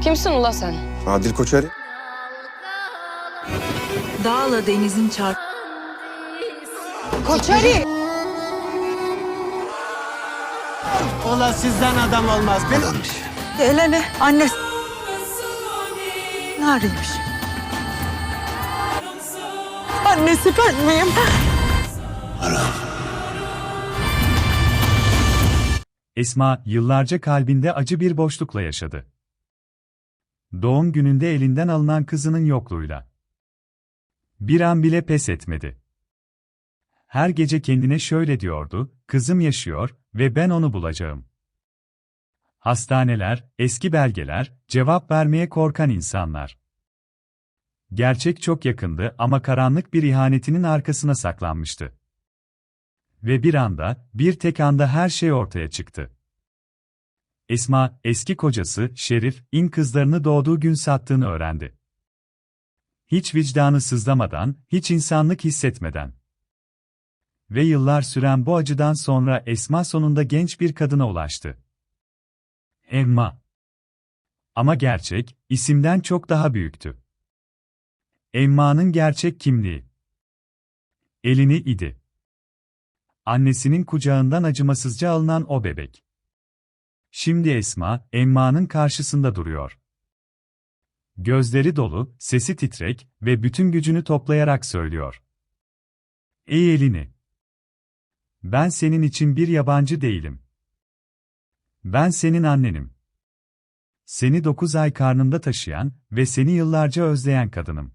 Kimsin ula sen? Adil Koçeri. Dağla denizin çarp... Koçeri! Ola sizden adam olmaz. Ben... Elene annesi... Neredeymiş? Annesi ben miyim? Esma yıllarca kalbinde acı bir boşlukla yaşadı. Doğum gününde elinden alınan kızının yokluğuyla. Bir an bile pes etmedi. Her gece kendine şöyle diyordu, kızım yaşıyor ve ben onu bulacağım. Hastaneler, eski belgeler, cevap vermeye korkan insanlar. Gerçek çok yakındı ama karanlık bir ihanetinin arkasına saklanmıştı. Ve bir anda, bir tek anda her şey ortaya çıktı. Esma, eski kocası, Şerif, in kızlarını doğduğu gün sattığını öğrendi. Hiç vicdanı sızlamadan, hiç insanlık hissetmeden. Ve yıllar süren bu acıdan sonra Esma sonunda genç bir kadına ulaştı. Emma. Ama gerçek, isimden çok daha büyüktü. Emma'nın gerçek kimliği. Elini idi. Annesinin kucağından acımasızca alınan o bebek. Şimdi Esma, Emma'nın karşısında duruyor. Gözleri dolu, sesi titrek ve bütün gücünü toplayarak söylüyor. Ey elini! Ben senin için bir yabancı değilim. Ben senin annenim. Seni dokuz ay karnında taşıyan ve seni yıllarca özleyen kadınım.